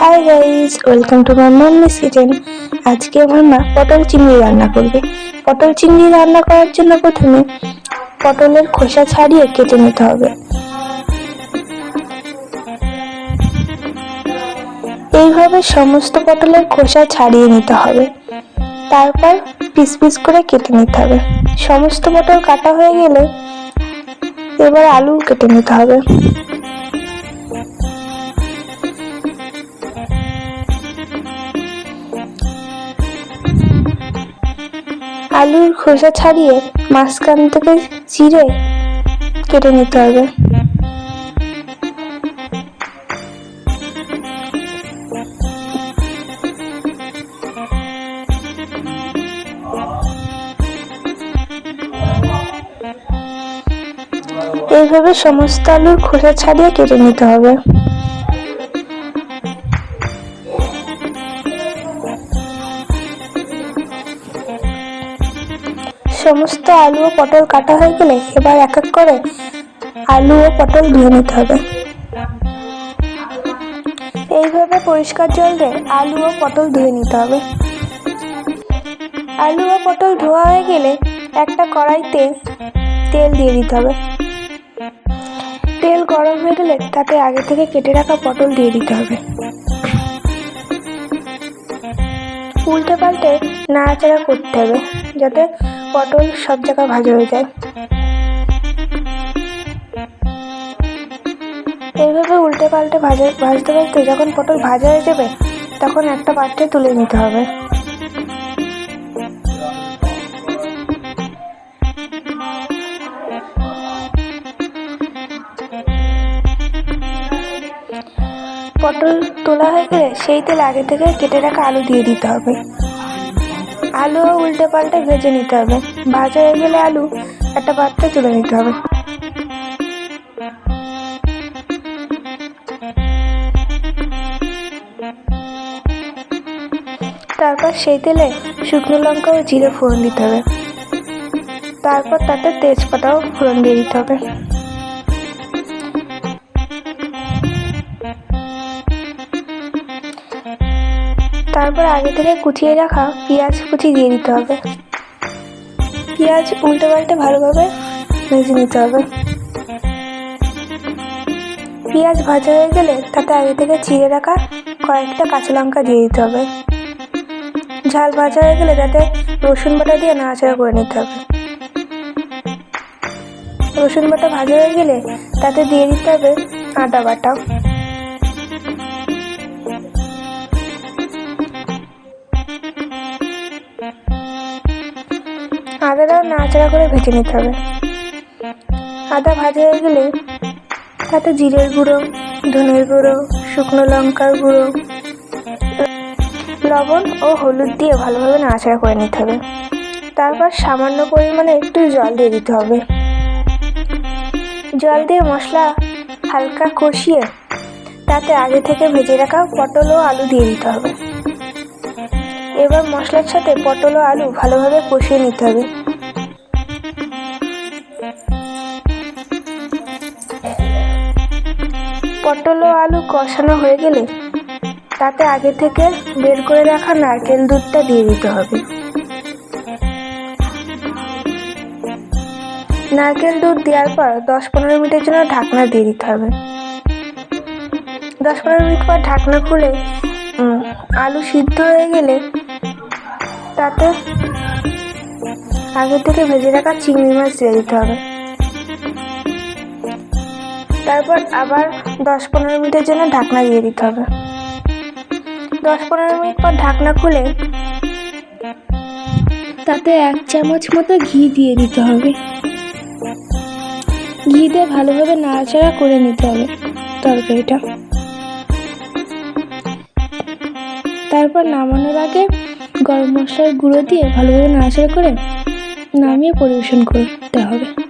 Hi guys welcome to my mummy's kitchen আজকে আমার মা পটল চিংড়ি রান্না করবে। পটল চিংড়ি রান্না করার জন্য প্রথমে পটলের খোসা ছাড়িয়ে কেটে নিতে হবে। এইভাবে সমস্ত পটলের খোসা ছাড়িয়ে নিতে হবে। তারপর পিস পিস করে কেটে নিতে হবে। সমস্ত পটল কাটা হয়ে গেলে এবার আলু কেটে নিতে হবে। আলুর খোসা ছাড়িয়ে মাঝখান থেকে চিড়ে কেটে নিতে হবে। এইভাবে সমস্ত আলুর খোসা ছাড়িয়ে কেটে নিতে হবে। সমস্ত আলু ও পটল কাটা হয়ে গেলে এবার এক এক করে আলু ও পটল ধুয়ে নিতে হবে। এইভাবে পরিষ্কার জল দিয়ে আলু ও পটল ধুয়ে নিতে হবে। আলু ও পটল ধোয়া হয়ে গেলে একটা কড়াইতে তেল দিয়ে দিতে হবে। তেল গরম হয়ে গেলে তাতে আগে থেকে কেটে রাখা পটল দিয়ে দিতে হবে। উল্টে পাল্টে নাড়াচাড়া করতে হবে যাতে পটল সব জায়গায় ভাজা হয়ে যায়। এইভাবে উল্টে পাল্টে ভাজা ভাজতে ভাজতে যখন পটল ভাজা হয়ে যাবে, তখন একটা পাত্রে তুলে নিতে হবে। পটল তোলা হয়ে গেলে সেই তেল আগে থেকে কেটে রাখা আলু দিয়ে দিতে হবে। আলু উল্টে পাল্টে ভেজে নিতে হবে। ভাজা হয়ে গেলে আলু, একটা পাত্রে তুলে নিতে হবে। তারপর সেই তেলে শুকনো লঙ্কা ও জিরে ফোড়ন দিতে হবে। তারপর তাতে তেজপাতাও ফোড়ন দিয়ে দিতে হবে। তারপর আগে থেকে কুচিয়ে রাখা পেঁয়াজ কুচি দিয়ে দিতে হবে। পেঁয়াজ উল্টে পাল্টে ভালোভাবে ভেজে নিতে হবে। পেঁয়াজ ভাজা হয়ে গেলে তাতে আগে থেকে চিড়ে রাখা কয়েকটা কাঁচা লঙ্কা দিয়ে দিতে হবে। ঝাল ভাজা হয়ে গেলে তাতে রসুন বাটা দিয়ে নাড়াচাড়া করে নিতে হবে। রসুন বাটা ভাজা হয়ে গেলে তাতে দিয়ে দিতে হবে আদা বাটা। আদাটাও নাড়াচাড়া করে ভেজে নিতে হবে। আদা ভাজা হয়ে গেলে তাতে জিরের গুঁড়ো, ধনের গুঁড়ো, শুকনো লঙ্কার গুঁড়ো, লবণ ও হলুদ দিয়ে ভালোভাবে নাড়াচাড়া করে নিতে হবে। তারপর সামান্য পরিমাণে একটু জল দিয়ে দিতে হবে। জল দিয়ে মশলা হালকা কষিয়ে তাতে আগে থেকে ভেজে রাখা পটল ও আলু দিয়ে দিতে হবে। এবার মশলার সাথে পটল ও আলু ভালোভাবে কষিয়ে নিতে হবে। পটল ও আলু কষানো হয়ে গেলে তাতে আগে থেকে বের করে রাখা নারকেল দুধটা দিয়ে দিতে হবে। নারকেল দুধ দেওয়ার পর দশ পনেরো মিনিটের জন্য ঢাকনা দিয়ে দিতে হবে। দশ পনেরো মিনিট পর ঢাকনা খুলে আলু সিদ্ধ হয়ে গেলে তাতে আগে থেকে ভেজে রাখা চিংড়ি মাছ দিয়ে দিতে হবে। তারপর আবার দশ পনেরো মিনিটের জন্য ঢাকনা দিয়ে দিতে হবে। দশ পনেরো মিনিট পর ঢাকনা খুলে তাতে এক চামচ মতো ঘি দিয়ে দিতে হবে। ঘি দিয়ে ভালোভাবে নাড়াচাড়া করে নিতে হবে তরকারিটা। তারপর নামানোর আগে গরম মশলার গুঁড়ো দিয়ে ভালোভাবে নাড়াচাড়া করে নামিয়ে পরিবেশন করতে হবে।